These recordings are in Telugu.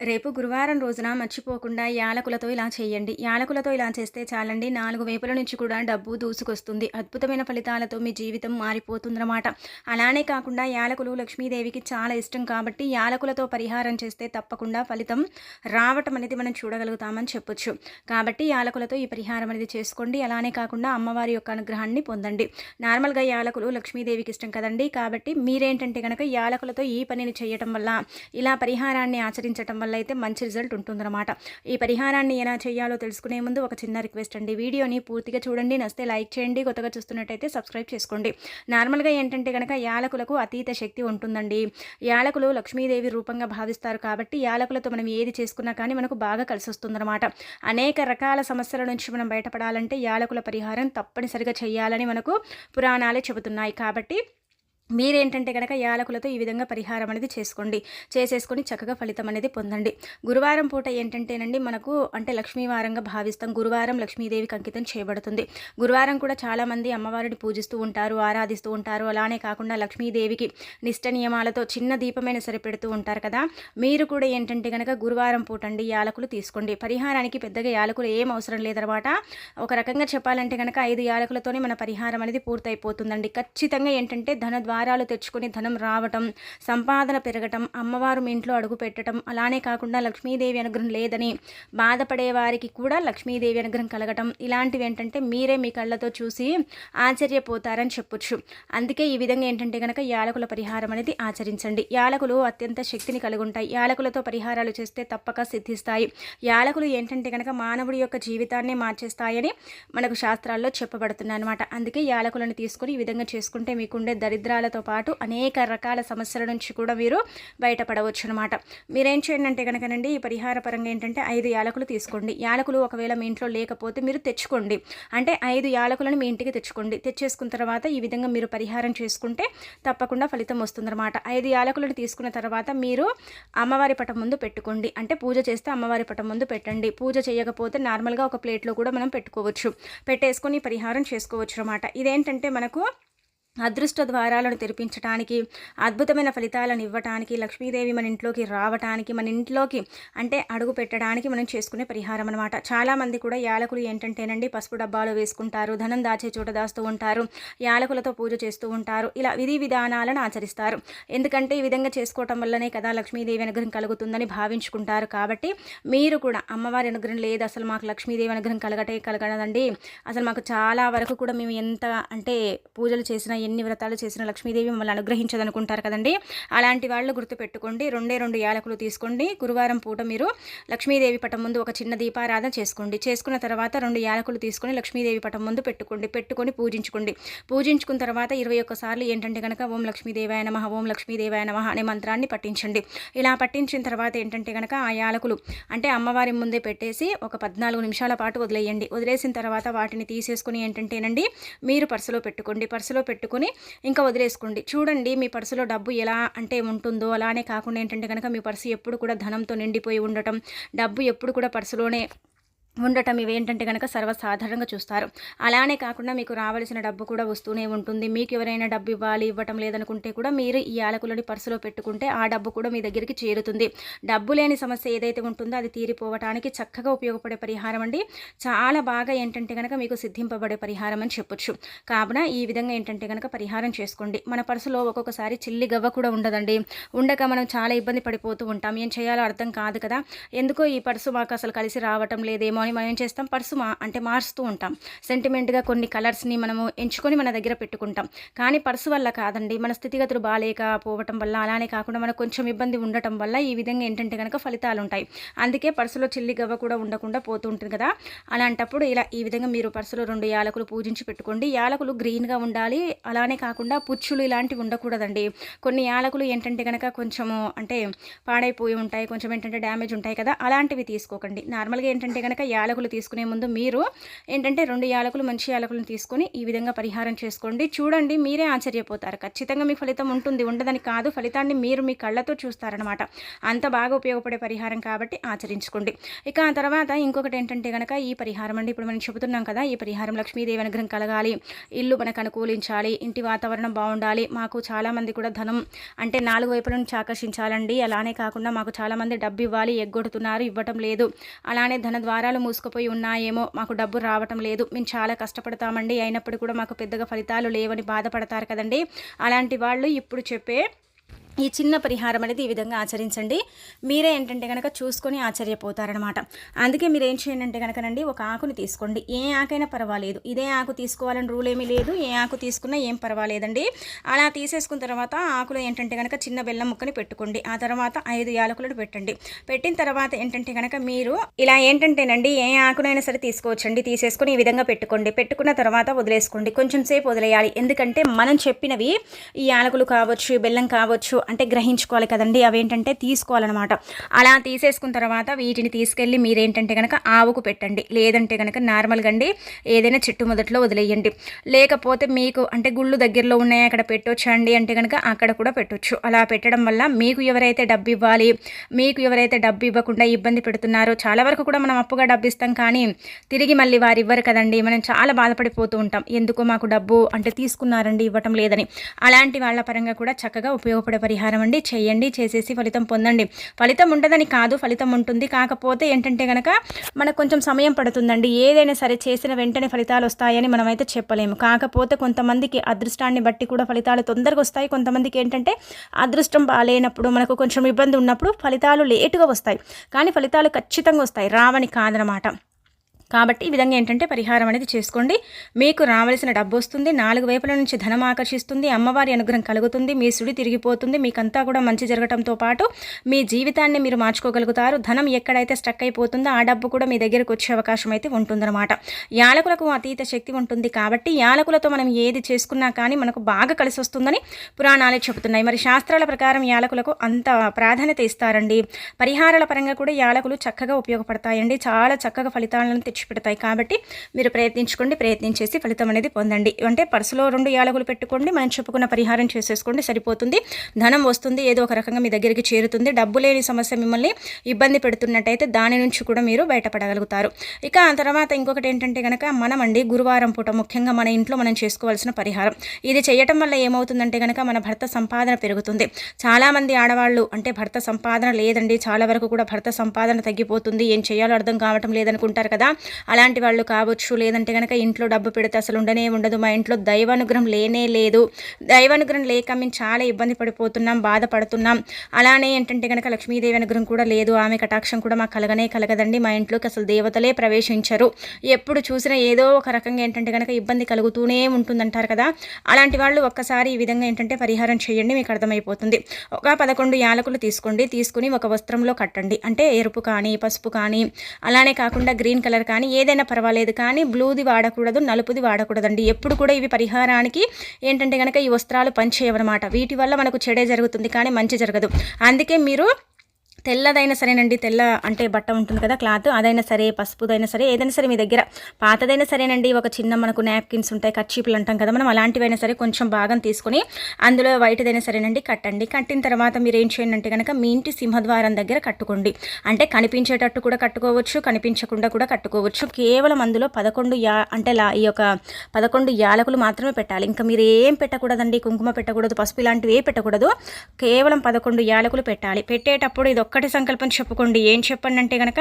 రేపు గురువారం రోజున మర్చిపోకుండా యాలకులతో ఇలా చేయండి. యాలకులతో ఇలా చేస్తే చాలండి. నాలుగు వైపుల నుంచి కూడా డబ్బు దూసుకొస్తుంది. అద్భుతమైన ఫలితాలతో మీ జీవితం మారిపోతుందన్నమాట. అలానే కాకుండా యాలకులు లక్ష్మీదేవికి చాలా ఇష్టం కాబట్టి యాలకులతో పరిహారం చేస్తే తప్పకుండా ఫలితం రావటం అనేది మనం చూడగలుగుతామని చెప్పొచ్చు. కాబట్టి యాలకులతో ఈ పరిహారం అనేది చేసుకోండి. అలానే కాకుండా అమ్మవారి యొక్క అనుగ్రహాన్ని పొందండి. నార్మల్గా యాలకులు లక్ష్మీదేవికి ఇష్టం కదండి. కాబట్టి మీరేంటంటే కనుక యాలకులతో ఈ పనిని చేయటం వల్ల ఇలా పరిహారాన్ని ఆచరించటం వల్ల అయితే మంచి రిజల్ట్ ఉంటుందన్నమాట. ఈ పరిహారాన్ని ఎలా చేయాలో తెలుసుకునే ముందు ఒక చిన్న రిక్వెస్ట్ అండి. వీడియోని పూర్తిగా చూడండి. నస్తే లైక్ చేయండి. కొత్తగా చూస్తున్నట్టయితే సబ్స్క్రైబ్ చేసుకోండి. నార్మల్గా ఏంటంటే కనుక యాలకులకు అతీత శక్తి ఉంటుందండి. యాలకులు లక్ష్మీదేవి రూపంగా భావిస్తారు కాబట్టి యాలకులతో మనం ఏది చేసుకున్నా కానీ మనకు బాగా కలిసి వస్తుందన్నమాట అనేక రకాల సమస్యల నుంచి మనం బయటపడాలంటే యాలకుల పరిహారం తప్పనిసరిగా చేయాలని మనకు పురాణాలే చెబుతున్నాయి. కాబట్టి మీరేంటంటే కనుక యాలకులతో ఈ విధంగా పరిహారం అనేది చేసుకోండి. చేసేసుకొని చక్కగా ఫలితం అనేది పొందండి. గురువారం పూట ఏంటంటేనండి మనకు అంటే లక్ష్మీవారంగా భావిస్తాం. గురువారం లక్ష్మీదేవికి అంకితం చేయబడుతుంది. గురువారం కూడా చాలామంది అమ్మవారిని పూజిస్తూ ఉంటారు ఆరాధిస్తూ ఉంటారు. అలానే కాకుండా లక్ష్మీదేవికి నిష్ట నియమాలతో చిన్న దీపమైన సరిపెడుతూ ఉంటారు కదా. మీరు కూడా ఏంటంటే కనుక గురువారం పూట అండి యాలకులు తీసుకోండి. పరిహారానికి పెద్దగా యాలకులు ఏం అవసరం లేదనమాట. ఒక రకంగా చెప్పాలంటే కనుక ఐదు యాలకులతోనే మన పరిహారం అనేది పూర్తయిపోతుందండి. ఖచ్చితంగా ఏంటంటే ధన ద్వారాలు తెచ్చుకుని ధనం రావటం సంపాదన పెరగటం అమ్మవారు మీ ఇంట్లో అడుగు పెట్టడం అలానే కాకుండా లక్ష్మీదేవి అనుగ్రహం లేదని బాధపడే వారికి కూడా లక్ష్మీదేవి అనుగ్రహం కలగటం ఇలాంటివి ఏంటంటే మీరే మీ కళ్ళతో చూసి ఆశ్చర్యపోతారని చెప్పొచ్చు. అందుకే ఈ విధంగా ఏంటంటే కనుక యాలకుల పరిహారం అనేది ఆచరించండి. యాలకులు అత్యంత శక్తిని కలిగి ఉంటాయి యాలకులతో పరిహారాలు చేస్తే తప్పక సిద్ధిస్తాయి. యాలకులు ఏంటంటే కనుక మానవుడి యొక్క జీవితాన్ని మార్చేస్తాయని మనకు శాస్త్రాల్లో చెప్పబడుతున్నాయి అనమాట అందుకే యాలకులను తీసుకొని ఈ విధంగా చేసుకుంటే మీకుండే దరిద్రాల రోగాలతో పాటు అనేక రకాల సమస్యల నుంచి కూడా మీరు బయటపడవచ్చు అనమాట మీరేం చేయండి అంటే కనుకనండి ఈ పరిహార పరంగా ఏంటంటే ఐదు యాలకులు తీసుకోండి. యాలకులు ఒకవేళ మీ ఇంట్లో లేకపోతే మీరు తెచ్చుకోండి. అంటే ఐదు యాలకులను మీ ఇంటికి తెచ్చుకోండి. తెచ్చేసుకున్న తర్వాత ఈ విధంగా మీరు పరిహారం చేసుకుంటే తప్పకుండా ఫలితం వస్తుందన్నమాట. ఐదు యాలకులను తీసుకున్న తర్వాత మీరు అమ్మవారి పటం ముందు పెట్టుకోండి. అంటే పూజ చేస్తే అమ్మవారి పటం ముందు పెట్టండి. పూజ చేయకపోతే నార్మల్గా ఒక ప్లేట్లో కూడా మనం పెట్టుకోవచ్చు. పెట్టేసుకొని పరిహారం చేసుకోవచ్చు అనమాట ఇదేంటంటే మనకు అదృష్ట ద్వారాలను తెరిపించడానికి అద్భుతమైన ఫలితాలను ఇవ్వటానికి లక్ష్మీదేవి మన ఇంట్లోకి రావటానికి మన ఇంట్లోకి అంటే అడుగు పెట్టడానికి మనం చేసుకునే పరిహారం అనమాట చాలామంది కూడా యాలకులు ఏంటంటేనండి పసుపు డబ్బాలు వేసుకుంటారు ధనం దాచే చోట దాస్తూ ఉంటారు యాలకులతో పూజ చేస్తూ ఉంటారు ఇలా విధి విధానాలను ఆచరిస్తారు. ఎందుకంటే ఈ విధంగా చేసుకోవటం వల్లనే కదా లక్ష్మీదేవి అనుగ్రహం కలుగుతుందని భావించుకుంటారు కాబట్టి మీరు కూడా అమ్మవారి అనుగ్రహం లేదు అసలు మాకు లక్ష్మీదేవి అనుగ్రహం కలగటే కలగదండి. అసలు మాకు చాలా వరకు కూడా మేము ఎంత అంటే పూజలు చేసిన ఎన్ని వ్రతాలు చేసిన లక్ష్మీదేవి మిమ్మల్ని అనుగ్రహించదనుకుంటారు కదండి. అలాంటి వాళ్ళు గుర్తుపెట్టుకోండి. రెండే రెండు యాలకులు తీసుకోండి. గురువారం పూట మీరు లక్ష్మీదేవి పటం ముందు ఒక చిన్న దీపారాధన చేసుకోండి. చేసుకున్న తర్వాత రెండు యాలకులు తీసుకొని లక్ష్మీదేవి పటం ముందు పెట్టుకోండి. పెట్టుకొని పూజించుకోండి. పూజించుకున్న తర్వాత ఇరవై ఒక్కసార్లు ఏంటంటే కనుక ఓం లక్ష్మీదేవాయ నమ ఓం లక్ష్మీదేవాయ నమ అనే మంత్రాన్ని పట్టించండి ఇలా పట్టించిన తర్వాత ఏంటంటే కనుక ఆ యాలకులు అంటే అమ్మవారి ముందే పెట్టేసి ఒక పద్నాలుగు నిమిషాల పాటు వదిలేయండి. వదిలేసిన తర్వాత వాటిని తీసేసుకుని ఏంటంటేనండి మీరు పర్సులో పెట్టుకోండి. పర్సులో పెట్టుకుని పెట్టుకొని ఇంకా వదిలేసుకోండి. చూడండి మీ పర్సులో డబ్బు ఎలా అంటే ఉంటుందో అలానే కాకుండా ఏంటంటే కనుక మీ పర్సు ఎప్పుడు కూడా ధనంతో నిండిపోయి ఉండటం డబ్బు ఎప్పుడు కూడా పర్సులోనే ఉండటం ఇవేంటంటే కనుక సర్వసాధారణంగా చూస్తారు. అలానే కాకుండా మీకు రావాల్సిన డబ్బు కూడా వస్తూనే ఉంటుంది. మీకు ఎవరైనా డబ్బు ఇవ్వాలి ఇవ్వటం లేదనుకుంటే కూడా మీరు ఈ యాలకులని పర్సులో పెట్టుకుంటే ఆ డబ్బు కూడా మీ దగ్గరికి చేరుతుంది. డబ్బు లేని సమస్య ఏదైతే ఉంటుందో అది తీరిపోవటానికి చక్కగా ఉపయోగపడే పరిహారం అండి. చాలా బాగా ఏంటంటే కనుక మీకు సిద్ధింపబడే పరిహారం అని చెప్పొచ్చు. కావున ఈ విధంగా ఏంటంటే కనుక పరిహారం చేసుకోండి. మన పర్సులో ఒక్కొక్కసారి చిల్లి గవ్వ కూడా ఉండదండి. ఉండక మనం చాలా ఇబ్బంది పడిపోతూ ఉంటాం. ఏం చేయాలో అర్థం కాదు కదా. ఎందుకో ఈ పర్సు మాకు అసలు కలిసి రావటం లేదేమో అని మనం ఏం చేస్తాం పర్సు మా అంటే మారుస్తూ ఉంటాం. సెంటిమెంట్గా కొన్ని కలర్స్ని మనము ఎంచుకొని మన దగ్గర పెట్టుకుంటాం. కానీ పర్సు వల్ల కాదండి. మన స్థితిగతులు బాగాలేక పోవటం వల్ల అలానే కాకుండా మనకు కొంచెం ఇబ్బంది ఉండటం వల్ల ఈ విధంగా ఏంటంటే కనుక ఫలితాలు ఉంటాయి. అందుకే పర్సులో చిల్లి గవ్వ కూడా ఉండకుండా పోతూ ఉంటుంది కదా. అలాంటప్పుడు ఇలా ఈ విధంగా మీరు పర్సులో రెండు యాలకులు పూజించి పెట్టుకోండి. యాలకులు గ్రీన్గా ఉండాలి. అలానే కాకుండా పుచ్చులు ఇలాంటివి ఉండకూడదండి. కొన్ని యాలకులు ఏంటంటే కనుక కొంచెము అంటే పాడైపోయి ఉంటాయి. కొంచెం ఏంటంటే డ్యామేజ్ ఉంటాయి కదా. అలాంటివి తీసుకోకండి. నార్మల్గా ఏంటంటే కనుక యాలకులు తీసుకునే ముందు మీరు ఏంటంటే రెండు యాలకులు మంచి యాలకులను తీసుకొని ఈ విధంగా పరిహారం చేసుకోండి. చూడండి మీరే ఆశ్చర్యపోతారు. ఖచ్చితంగా మీ ఫలితం ఉంటుంది. ఉండదని కాదు ఫలితాన్ని మీరు మీ కళ్ళతో చూస్తారనమాట అంత బాగా ఉపయోగపడే పరిహారం కాబట్టి ఆచరించుకోండి. ఇక ఆ తర్వాత ఇంకొకటి ఏంటంటే కనుక ఈ పరిహారం అండి. ఇప్పుడు మనం చెబుతున్నాం కదా ఈ పరిహారం లక్ష్మీదేవి అనుగ్రహం కలగాలి ఇల్లు మనకు అనుకూలించాలి ఇంటి వాతావరణం బాగుండాలి. మాకు చాలామంది కూడా ధనం అంటే నాలుగు వైపుల నుంచి ఆకర్షించాలండి అలానే కాకుండా మాకు చాలామంది డబ్బు ఇవ్వాలి ఎగ్గొడుతున్నారు ఇవ్వటం లేదు. అలానే ధన ద్వారాలు మూసుకుపోయి ఉన్నాయేమో మాకు డబ్బు రావటం లేదు మేము చాలా కష్టపడతామండి అయినప్పుడు కూడా మాకు పెద్దగా ఫలితాలు లేవని బాధపడతారు కదండి. అలాంటి వాళ్ళు ఇప్పుడు చెప్పే ఈ చిన్న పరిహారం అనేది ఈ విధంగా ఆచరించండి. మీరే ఏంటంటే కనుక చూసుకొని ఆశ్చర్యపోతారనమాట అందుకే మీరు ఏం చేయండి అంటే కనుకనండి ఒక ఆకుని తీసుకోండి. ఏ ఆకైనా పర్వాలేదు. ఇదే ఆకు తీసుకోవాలని రూల్ ఏమీ లేదు. ఏ ఆకు తీసుకున్నా ఏం పర్వాలేదండి. అలా తీసేసుకున్న తర్వాత ఆకులో ఏంటంటే కనుక చిన్న బెల్లం ముక్కని పెట్టుకోండి. ఆ తర్వాత ఐదు యాలకులను పెట్టండి. పెట్టిన తర్వాత ఏంటంటే కనుక మీరు ఇలా ఏంటంటేనండి ఏ ఆకునైనా సరే తీసుకోవచ్చండి. తీసేసుకొని ఈ విధంగా పెట్టుకోండి. పెట్టుకున్న తర్వాత వదిలేసుకోండి. కొంచెం సేపు వదిలేయాలి. ఎందుకంటే మనం చెప్పినవి ఈ యాలకులు కావచ్చు బెల్లం కావచ్చు అంటే గ్రహించుకోవాలి కదండి అవేంటంటే తీసుకోవాలన్నమాట. అలా తీసేసుకున్న తర్వాత వీటిని తీసుకెళ్ళి మీరేంటంటే కనుక ఆవుకు పెట్టండి. లేదంటే కనుక నార్మల్గా అండి ఏదైనా చెట్టు మొదట్లో వదిలేయండి. లేకపోతే మీకు అంటే గుళ్ళు దగ్గరలో ఉన్నాయి అక్కడ పెట్టొచ్చా అండి అంటే కనుక అక్కడ కూడా పెట్టొచ్చు. అలా పెట్టడం వల్ల మీకు ఎవరైతే డబ్బు ఇవ్వాలి మీకు ఎవరైతే డబ్బు ఇవ్వకుండా ఇబ్బంది పెడుతున్నారో చాలా వరకు కూడా మనం అప్పుగా డబ్బు ఇస్తాం కానీ తిరిగి మళ్ళీ వారు ఇవ్వరు కదండి. మనం చాలా బాధపడిపోతూ ఉంటాం. ఎందుకో మాకు డబ్బు అంటే తీసుకున్నారండి ఇవ్వటం లేదని. అలాంటి వాళ్ళ పరంగా కూడా చక్కగా ఉపయోగపడే పరిహారం అండి. చేయండి చేసేసి ఫలితం పొందండి. ఫలితం ఉండదని కాదు ఫలితం ఉంటుంది. కాకపోతే ఏంటంటే కనుక మనకు కొంచెం సమయం పడుతుందండి. ఏదైనా సరే చేసిన వెంటనే ఫలితాలు వస్తాయని మనమైతే చెప్పలేము. కాకపోతే కొంతమందికి అదృష్టాన్ని బట్టి కూడా ఫలితాలు తొందరగా వస్తాయి. కొంతమందికి ఏంటంటే అదృష్టం బాగాలేనప్పుడు మనకు కొంచెం ఇబ్బంది ఉన్నప్పుడు ఫలితాలు లేటుగా వస్తాయి. కానీ ఫలితాలు ఖచ్చితంగా వస్తాయి. రావని కాదనమాట. కాబట్టి ఈ విధంగా ఏంటంటే పరిహారం అనేది చేసుకోండి. మీకు రావలసిన డబ్బు వస్తుంది నాలుగు వైపుల నుంచి ధనం ఆకర్షిస్తుంది. అమ్మవారి అనుగ్రహం కలుగుతుంది. మీ సుడి తిరిగిపోతుంది. మీకంతా కూడా మంచి జరగడంతో పాటు మీ జీవితాన్ని మీరు మార్చుకోగలుగుతారు. ధనం ఎక్కడైతే స్టక్ అయిపోతుందో ఆ డబ్బు కూడా మీ దగ్గరకు వచ్చే అవకాశం అయితే ఉంటుందన్నమాట. యాలకులకు అతీత శక్తి ఉంటుంది కాబట్టి యాలకులతో మనం ఏది చేసుకున్నా కానీ మనకు బాగా కలిసి వస్తుందని పురాణాలే చెబుతున్నాయి. మరి శాస్త్రాల ప్రకారం యాలకులకు అంత ప్రాధాన్యత ఇస్తారండి. పరిహారాల పరంగా కూడా యాలకులు చక్కగా ఉపయోగపడతాయండి. చాలా చక్కగా ఫలితాలను తెచ్చిపెడతాయి కాబట్టి మీరు ప్రయత్నించుకోండి ప్రయత్నించేసి ఫలితం అనేది పొందండి. అంటే పర్సులో రెండు యాలకులు పెట్టుకోండి మనం చెప్పుకున్న పరిహారం చేసేసుకోండి సరిపోతుంది. ధనం వస్తుంది ఏదో ఒక రకంగా మీ దగ్గరికి చేరుతుంది. డబ్బు లేని సమస్య మిమ్మల్ని ఇబ్బంది పెడుతున్నట్టయితే దాని నుంచి కూడా మీరు బయటపడగలుగుతారు. ఇక ఆ తర్వాత ఇంకొకటి ఏంటంటే కనుక మనం అండి గురువారం పూట ముఖ్యంగా మన ఇంట్లో మనం చేసుకోవాల్సిన పరిహారం. ఇది చేయటం వల్ల ఏమవుతుందంటే కనుక మన భర్త సంపాదన పెరుగుతుంది. చాలామంది ఆడవాళ్ళు అంటే భర్త సంపాదన లేదండి చాలా వరకు కూడా భర్త సంపాదన తగ్గిపోతుంది. ఏం చేయాలో అర్థం కావటం లేదనుకుంటారు కదా. అలాంటి వాళ్ళు కావచ్చు లేదంటే కనుక ఇంట్లో డబ్బు పెడితే అసలు ఉండనే ఉండదు మా ఇంట్లో దైవానుగ్రహం లేనే లేదు. దైవానుగ్రహం లేక మేము చాలా ఇబ్బంది పడిపోతున్నాం బాధపడుతున్నాం. అలానే ఏంటంటే కనుక లక్ష్మీదేవి అనుగ్రహం కూడా లేదు ఆమె కటాక్షం కూడా మాకు కలగనే కలగదండి మా ఇంట్లోకి అసలు దేవతలే ప్రవేశించరు. ఎప్పుడు చూసినా ఏదో ఒక రకంగా ఏంటంటే కనుక ఇబ్బంది కలుగుతూనే ఉంటుందంటారు కదా. అలాంటి వాళ్ళు ఒక్కసారి ఈ విధంగా ఏంటంటే పరిహారం చేయండి మీకు అర్థమైపోతుంది. ఒక పదకొండు యాలకులు తీసుకోండి తీసుకుని ఒక వస్త్రంలో కట్టండి. అంటే ఎరుపు కానీ పసుపు కానీ అలానే కాకుండా గ్రీన్ కలర్ కానీ కానీ ఏదైనా పర్వాలేదు కానీ బ్లూది వాడకూడదు నలుపుది వాడకూడదండి. ఎప్పుడు కూడా ఇవి పరిహారానికి ఏంటంటే కనుక ఈ వస్త్రాలు పనిచేయవన్నమాట. వీటి వల్ల మనకు చెడే జరుగుతుంది కానీ మంచి జరగదు. అందుకే మీరు తెల్లదైనా సరేనండి తెల్ల అంటే బట్ట ఉంటుంది కదా క్లాత్ అదైనా సరే పసుపుదైనా సరే ఏదైనా సరే మీ దగ్గర. పాతదైనా సరేనండి ఒక చిన్న మనకు నాప్కిన్స్ ఉంటాయి కచ్చీపులు అంటాం కదా మనం అలాంటివైనా సరే కొంచెం భాగం తీసుకొని అందులో వైట్దైనా సరేనండి కట్టండి. కట్టిన తర్వాత మీరు ఏం చేయండి అంటే కనుక మీ ఇంటి సింహద్వారం దగ్గర కట్టుకోండి. అంటే కనిపించేటట్టు కూడా కట్టుకోవచ్చు కనిపించకుండా కూడా కట్టుకోవచ్చు. కేవలం అందులో పదకొండు యా అంటే లా ఈ యొక్క పదకొండు యాలకులు మాత్రమే పెట్టాలి. ఇంకా మీరు ఏం పెట్టకూడదండి కుంకుమ పెట్టకూడదు పసుపు ఇలాంటివి ఏ పెట్టకూడదు కేవలం పదకొండు యాలకులు పెట్టాలి. పెట్టేటప్పుడు ఇది ఒక్కటి సంకల్పం చెప్పుకోండి. ఏం చెప్పండి అంటే కనుక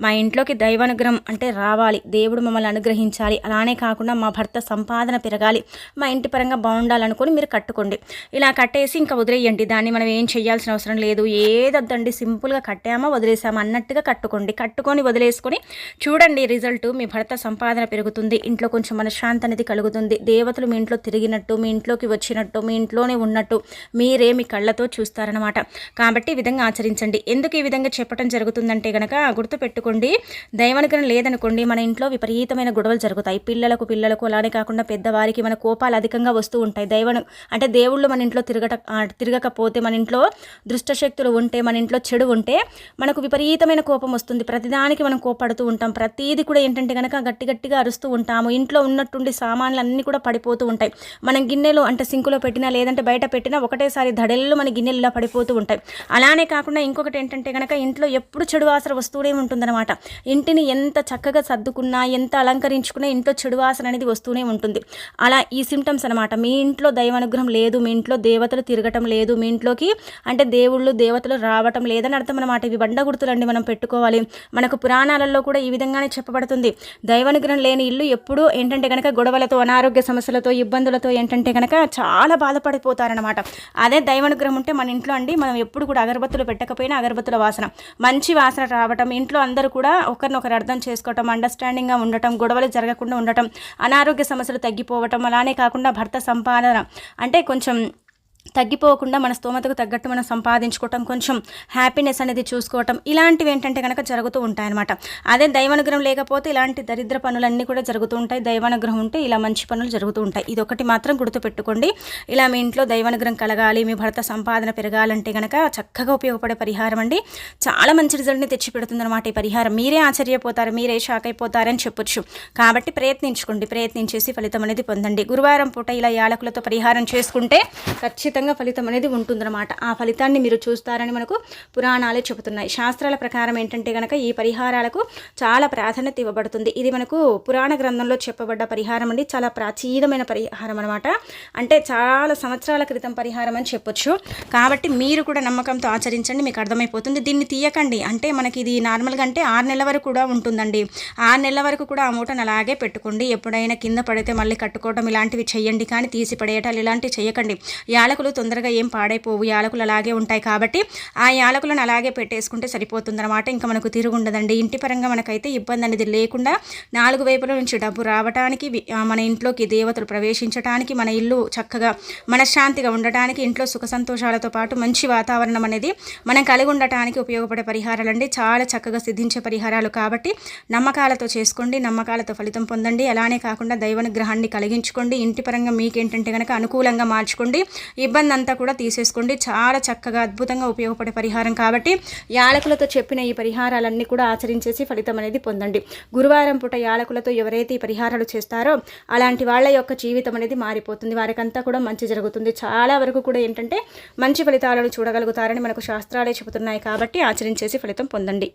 మా ఇంట్లోకి దైవానుగ్రహం అంటే రావాలి. దేవుడు మమ్మల్ని అనుగ్రహించాలి. అలానే కాకుండా మా భర్త సంపాదన పెరగాలి. మా ఇంటి పరంగా బాగుండాలనుకొని మీరు కట్టుకోండి. ఇలా కట్టేసి ఇంకా వదిలేయండి. దాన్ని మనం ఏం చేయాల్సిన అవసరం లేదు. ఏదొద్దండి? సింపుల్గా కట్టామా? వదిలేసామా? అన్నట్టుగా కట్టుకోండి. కట్టుకొని వదిలేసుకొని చూడండి రిజల్ట్. మీ భర్త సంపాదన పెరుగుతుంది. ఇంట్లో కొంచెం మనశ్శాంతి అనేది కలుగుతుంది. దేవతలు మీ ఇంట్లో తిరిగినట్టు మీ ఇంట్లోకి వచ్చినట్టు మీ ఇంట్లోనే ఉన్నట్టు మీరే మీ కళ్ళతో చూస్తారనమాట కాబట్టి ఈ విధంగా ఆచరించండి. ఎందుకు ఈ విధంగా చెప్పడం జరుగుతుందంటే కనుక గుర్తుపెట్టుకోండి. దైవానుగ్రహం లేదనుకోండి మన ఇంట్లో విపరీతమైన గొడవలు జరుగుతాయి. పిల్లలకు పిల్లలకు అలానే కాకుండా పెద్దవారికి మన కోపాలు అధికంగా వస్తూ ఉంటాయి. దైవను అంటే దేవుళ్ళు మన ఇంట్లో తిరగట తిరగకపోతే మన ఇంట్లో దుష్టశక్తులు ఉంటే మన ఇంట్లో చెడు ఉంటే మనకు విపరీతమైన కోపం వస్తుంది. ప్రతిదానికి మనం కోపడుతూ ఉంటాం. ప్రతిదీ కూడా ఏంటంటే కనుక గట్టి గట్టిగా అరుస్తూ ఉంటాము. ఇంట్లో ఉన్నట్టుండి సామాన్లు అన్నీ కూడా పడిపోతూ ఉంటాయి. మనం గిన్నెలు అంటే సింకులో పెట్టినా లేదంటే బయట పెట్టినా ఒకటేసారి ధడెల్లో మన గిన్నెలు ఇలా పడిపోతూ ఉంటాయి. అలానే కాకుండా ఇంకొకటి ఏంటంటే కనుక ఇంట్లో ఎప్పుడు చెడు వాసన వస్తూనే ఉంటుందన్నమాట. ఇంటిని ఎంత చక్కగా సర్దుకున్నా ఎంత అలంకరించుకున్నా ఇంట్లో చెడు వాసన అనేది వస్తూనే ఉంటుంది. అలా ఈ సిమ్టమ్స్ అనమాట మీ ఇంట్లో దైవానుగ్రహం లేదు మీ ఇంట్లో దేవతలు తిరగటం లేదు మీ ఇంట్లోకి అంటే దేవుళ్ళు దేవతలు రావటం లేదని అర్థం అనమాట ఇవి బండ గుర్తులండి మనం పెట్టుకోవాలి. మనకు పురాణాలలో కూడా ఈ విధంగానే చెప్పబడుతుంది. దైవానుగ్రహం లేని ఇల్లు ఎప్పుడూ ఏంటంటే కనుక గొడవలతో అనారోగ్య సమస్యలతో ఇబ్బందులతో ఏంటంటే కనుక చాలా బాధపడిపోతారనమాట అదే దైవానుగ్రహం ఉంటే మన ఇంట్లో అండి మనం ఎప్పుడు కూడా అగరబత్తులు పెట్టకపోయినా అగరబత్తుల వాసన. మంచి వాసన రావటం ఇంట్లో అందరూ కూడా ఒకరినొకరు అర్థం చేసుకోవటం అండర్స్టాండింగ్గా ఉండటం గొడవలు జరగకుండా ఉండటం అనారోగ్య సమస్యలు తగ్గిపోవటం అలానే కాకుండా భర్త సంపాదన. అంటే కొంచెం తగ్గిపోకుండా మన స్తోమతకు తగ్గట్టు మనం సంపాదించుకోవటం కొంచెం హ్యాపీనెస్ అనేది చూసుకోవటం ఇలాంటివి ఏంటంటే కనుక జరుగుతూ ఉంటాయన్నమాట. అదే దైవానుగ్రహం లేకపోతే ఇలాంటి దరిద్ర పనులన్నీ కూడా జరుగుతూ ఉంటాయి. దైవానుగ్రహం ఉంటే ఇలా మంచి పనులు జరుగుతూ ఉంటాయి. ఇది ఒకటి మాత్రం గుర్తుపెట్టుకోండి. ఇలా మీ ఇంట్లో దైవానుగ్రహం కలగాలి మీ భర్త సంపాదన పెరగాలంటే కనుక చక్కగా ఉపయోగపడే పరిహారం అండి. చాలా మంచి రిజల్ట్ని తెచ్చిపెడుతుంది అనమాట ఈ పరిహారం. మీరే ఆశ్చర్యపోతారు మీరే షాక్ అయిపోతారని చెప్పొచ్చు. కాబట్టి ప్రయత్నించుకోండి ప్రయత్నించేసి ఫలితం అనేది పొందండి. గురువారం పూట ఇలా యాలకులతో పరిహారం చేసుకుంటే ఖచ్చితంగా ఖచ్చితంగా ఫలితం అనేది ఉంటుందన్నమాట. ఆ ఫలితాన్ని మీరు చూస్తారని మనకు పురాణాలే చెబుతున్నాయి. శాస్త్రాల ప్రకారం ఏంటంటే కనుక ఈ పరిహారాలకు చాలా ప్రాధాన్యత ఇవ్వబడుతుంది. ఇది మనకు పురాణ గ్రంథంలో చెప్పబడ్డ పరిహారం అండి. చాలా ప్రాచీనమైన పరిహారం అనమాట అంటే చాలా సంవత్సరాల క్రితం పరిహారం అని చెప్పొచ్చు. కాబట్టి మీరు కూడా నమ్మకంతో ఆచరించండి. మీకు అర్థమైపోతుంది. దీన్ని తీయకండి. అంటే మనకి ఇది నార్మల్గా అంటే ఆరు నెలల వరకు కూడా ఉంటుందండి. ఆరు నెలల వరకు కూడా ఆ మూటను అలాగే పెట్టుకోండి. ఎప్పుడైనా కింద పడితే మళ్ళీ కట్టుకోవడం ఇలాంటివి చేయండి కానీ తీసి పడేయటాలు ఇలాంటివి చేయకండి యాలకులు యాలకులు తొందరగా ఏం పాడైపోవు. యాలకులు అలాగే ఉంటాయి కాబట్టి ఆ యాలకులను అలాగే పెట్టేసుకుంటే సరిపోతుందన్నమాట. ఇంకా మనకు తిరుగుండదండి. ఇంటి పరంగా మనకైతే ఇబ్బంది అనేది లేకుండా నాలుగు వైపుల నుంచి డబ్బు రావడానికి మన ఇంట్లోకి దేవతలు ప్రవేశించడానికి మన ఇల్లు చక్కగా మనశ్శాంతిగా ఉండటానికి ఇంట్లో సుఖ సంతోషాలతో పాటు మంచి వాతావరణం అనేది మనం కలిగి ఉండటానికి ఉపయోగపడే పరిహారాలు అండి చాలా చక్కగా సిద్ధించే పరిహారాలు కాబట్టి నమ్మకాలతో చేసుకోండి. నమ్మకాలతో ఫలితం పొందండి. అలానే కాకుండా దైవనుగ్రహాన్ని కలిగించుకోండి. ఇంటి పరంగా మీకేంటంటే కనుక అనుకూలంగా మార్చుకోండి. ఇబ్బంది అంతా కూడా తీసేసుకోండి. చాలా చక్కగా అద్భుతంగా ఉపయోగపడే పరిహారం కాబట్టి యాలకులతో చెప్పిన ఈ పరిహారాలన్నీ కూడా ఆచరించేసి ఫలితం అనేది పొందండి. గురువారం పూట యాలకులతో ఎవరైతే ఈ పరిహారాలు చేస్తారో అలాంటి వాళ్ళ యొక్క జీవితం అనేది మారిపోతుంది. వారికంతా కూడా మంచి జరుగుతుంది. చాలా వరకు కూడా ఏంటంటే మంచి ఫలితాలను చూడగలుగుతారని మనకు శాస్త్రాలే చెబుతున్నాయి కాబట్టి ఆచరించేసి ఫలితం పొందండి.